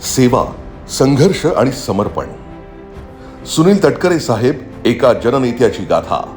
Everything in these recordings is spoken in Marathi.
सेवा संघर्ष आणि समर्पण. सुनील तटकरे साहेब एका जननेत्याची गाथा.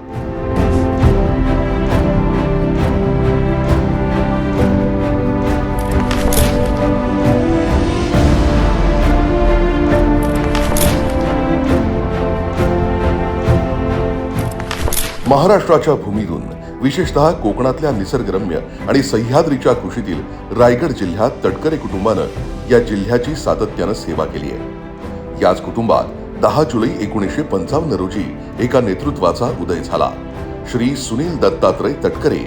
महाराष्ट्राच्या भूमीतून विशेषतः कोकणातल्या निसर्गरम्य आणि सह्याद्रीच्या कृषीतील रायगड जिल्ह्यात तटकरे कुटुंबानं या जिल्ह्याची सातत्यानं सेवा केली आहे. याच कुटुंबात दहा जुलै एकोणीसशे पंचावन्न रोजी एका नेतृत्वाचा उदय झाला. श्री सुनील दत्तात्रय तटकरे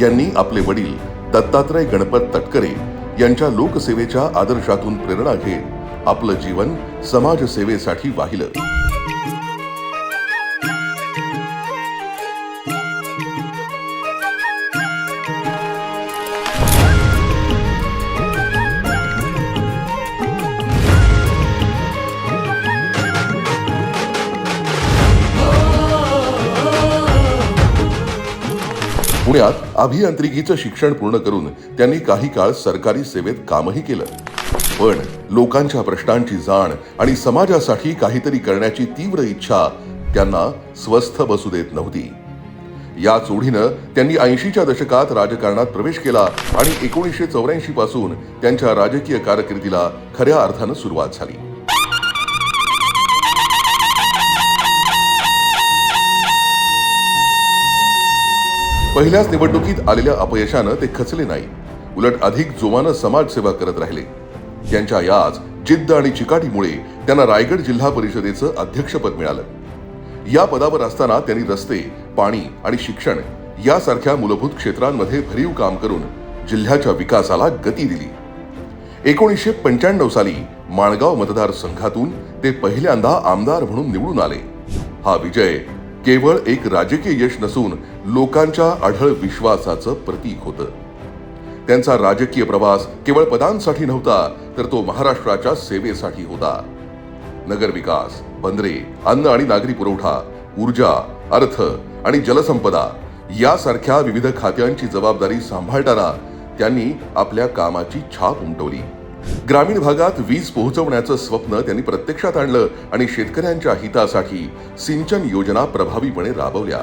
यांनी आपले वडील दत्तात्रय गणपत तटकरे यांच्या लोकसेवेच्या आदर्शातून प्रेरणा घेत आपलं जीवन समाजसेवेसाठी वाहिलं. पुण्यात अभियांत्रिकीचं शिक्षण पूर्ण करून त्यांनी काही काळ सरकारी सेवेत कामही केलं. पण लोकांच्या प्रश्नांची जाण आणि समाजासाठी काहीतरी करण्याची तीव्र इच्छा त्यांना स्वस्थ बसू देत नव्हती. या चोढीनं त्यांनी ऐंशीच्या दशकात राजकारणात प्रवेश केला आणि एकोणीसशे चौऱ्याऐंशी पासून त्यांच्या राजकीय कारकिर्दीला खऱ्या अर्थानं सुरुवात झाली. पहिल्याच निवडणुकीत आलेल्या अपयशानं ते खचले नाही. उलट अधिक जोमानं समाजसेवा करत राहिले. त्यांच्या याच जिद्द आणि चिकाटीमुळे त्यांना रायगड जिल्हा परिषदेचं अध्यक्षपद मिळालं. या पदावर असताना त्यांनी रस्ते पाणी आणि शिक्षण यासारख्या मूलभूत क्षेत्रांमध्ये भरीव काम करून जिल्ह्याच्या विकासाला गती दिली. एकोणीसशे पंच्याण्णव साली माणगाव मतदारसंघातून ते पहिल्यांदा आमदार म्हणून निवडून आले. हा विजय केवळ एक राजकीय यश नसून लोकांच्या अढळ विश्वासाचं प्रतीक होतं. त्यांचा राजकीय प्रवास केवळ पदांसाठी नव्हता तर तो महाराष्ट्राच्या सेवेसाठी होता. नगरविकास बंदरे अन्न आणि नागरी पुरवठा ऊर्जा अर्थ आणि जलसंपदा यासारख्या विविध खात्यांची जबाबदारी सांभाळताना त्यांनी आपल्या कामाची छाप उमटवली. ग्रामीण भागात वीज पोहोचवण्याचं स्वप्न त्यांनी प्रत्यक्षात आणलं आणि शेतकऱ्यांच्या हितासाठी सिंचन योजना प्रभावीपणे राबवल्या.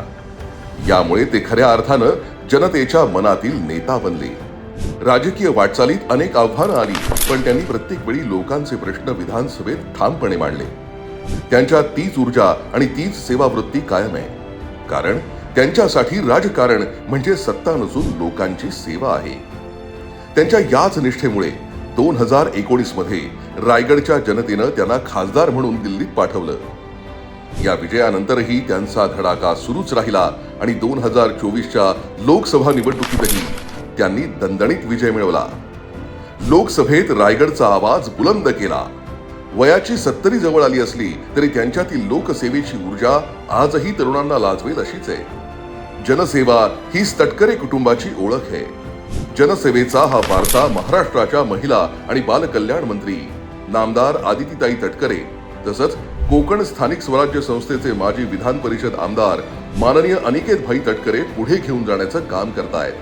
यामुळे ते खऱ्या अर्थानं जनतेच्या मनातील नेता बनले. राजकीय वाटचालीत अनेक आव्हानं आली पण त्यांनी प्रत्येक वेळी लोकांचे प्रश्न विधानसभेत ठामपणे मांडले. त्यांच्या तीच ऊर्जा आणि तीच सेवावृत्ती कायम आहे. कारण त्यांच्यासाठी राजकारण म्हणजे सत्ता नसून लोकांची सेवा आहे. त्यांच्या याच निष्ठेमुळे दोन हजार एकोणीसमध्ये रायगडच्या जनतेनं त्यांना खासदार म्हणून दिल्लीत पाठवलं. या विजयानंतरही त्यांचा धडाका सुरूच राहिला आणि दोन हजार चोवीसच्या लोकसभा निवडणुकीतही त्यांनी दणदणीत विजय मिळवला. लोकसभेत रायगडचा आवाज बुलंद केला. वयाची सत्तरी जवळ आली असली तरी त्यांच्यातील लोकसेवेची ऊर्जा आजही तरुणांना लाजवेल अशीच आहे. जनसेवा हीच तटकरे कुटुंबाची ओळख आहे. जनसेवेचा हा वारसा महाराष्ट्राच्या महिला आणि बालकल्याण मंत्री नामदार आदितीताई तटकरे तसंच कोकण स्थानिक स्वराज्य संस्थेचे माजी विधान परिषद आमदार माननीय अनिकेत भाई तटकरे पुढे घेऊन जाण्याचं काम करतायत.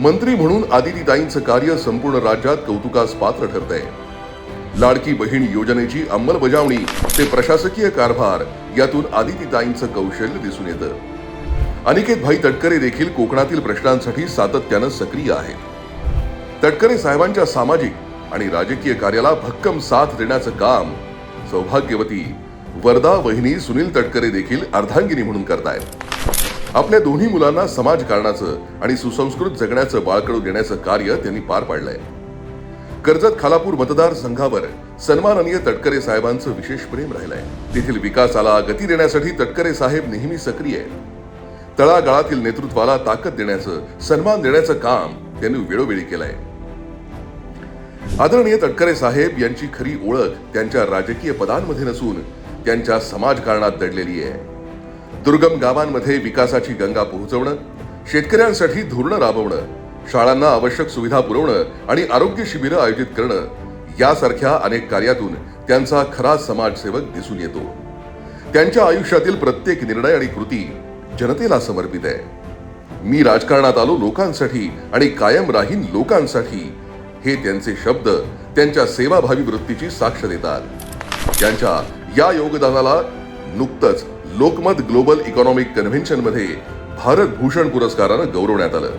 मंत्री म्हणून आदितीताईंचं कार्य संपूर्ण राज्यात कौतुकास पात्र ठरतंय. लाडकी बहीण योजनेची अंमलबजावणी ते प्रशासकीय कारभार यातून आदितीताईंचं कौशल्य दिसून येतं. अनिकेत भाई तटकरे देखील कोकणातील प्रश्नांसाठी सातत्यानं सक्रिय आहेत. तटकरे साहेबांच्या सामाजिक आणि राजकीय कार्याला भक्कम साथ देण्याचं काम सौभाग्यवती वरदा वहिनी सुनील तटकरे देखील अर्धांगिनी म्हणून करतायत. आपल्या दोन्ही मुलांना समाजकारणाचं आणि सुसंस्कृत जगण्याचं बाळकडू देण्याचं कार्य त्यांनी पार पाडलंय. कर्जत खालापूर मतदारसंघावर सन्माननीय तटकरे साहेबांचं विशेष प्रेम राहिलंय. तेथील विकासाला गती देण्यासाठी तटकरे साहेब नेहमी सक्रिय आहेत. तळागाळातील नेतृत्वाला ताकद देण्याचं सन्मान देण्याचं काम त्यांनी वेळोवेळी केलंय. आदरणीय तटकरे साहेब यांची खरी ओळख त्यांच्या राजकीय पदांमध्ये नसून त्यांच्या समाजकारणात दडलेली आहे. दुर्गम गावांमध्ये विकासाची गंगा पोहोचवणं शेतकऱ्यांसाठी धोरणं राबवणं शाळांना आवश्यक सुविधा पुरवणं आणि आरोग्य शिबिरं आयोजित करणं यासारख्या अनेक कार्यातून त्यांचा खरा समाजसेवक दिसून येतो. त्यांच्या आयुष्यातील प्रत्येक निर्णय आणि कृती जनतेला समर्पित आहे. मी राजकारणात आलो लोकांसाठी आणि कायम राहीन लोकांसाठी. हे त्यांचे शब्द त्यांच्या सेवाभावी वृत्तीची साक्ष देतात. त्यांच्या या योगदानाला नुकतंच लोकमत ग्लोबल इकॉनॉमिक कन्व्हेन्शनमध्ये भारत भूषण पुरस्कारानं गौरवण्यात आलं.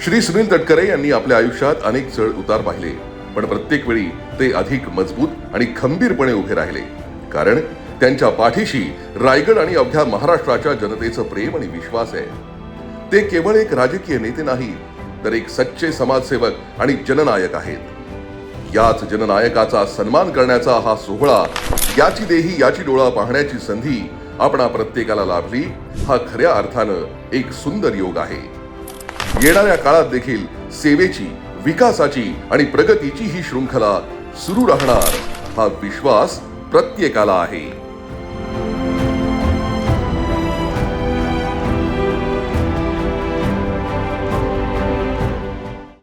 श्री सुनील तटकरे यांनी आपल्या आयुष्यात अनेक चढ उतार पाहिले पण प्रत्येक वेळी ते अधिक मजबूत आणि खंबीरपणे उभे राहिले. कारण त्यांच्या पाठीशी रायगड आणि अवघ्या महाराष्ट्राच्या जनतेचं प्रेम आणि विश्वास आहे. ते केवळ एक राजकीय नेते नाही तर एक सच्चे समाजसेवक आणि जननायक आहेत. याच जननायकाचा सन्मान करण्याचा हा सोहळा याची देही याची डोळा पाहण्याची संधी आपणा प्रत्येकाला लाभली हा खऱ्या अर्थानं एक सुंदर योग आहे. येणाऱ्या काळात देखील सेवेची विकासाची आणि प्रगतीची ही शृंखला सुरू राहणार हा विश्वास प्रत्येकाला आहे.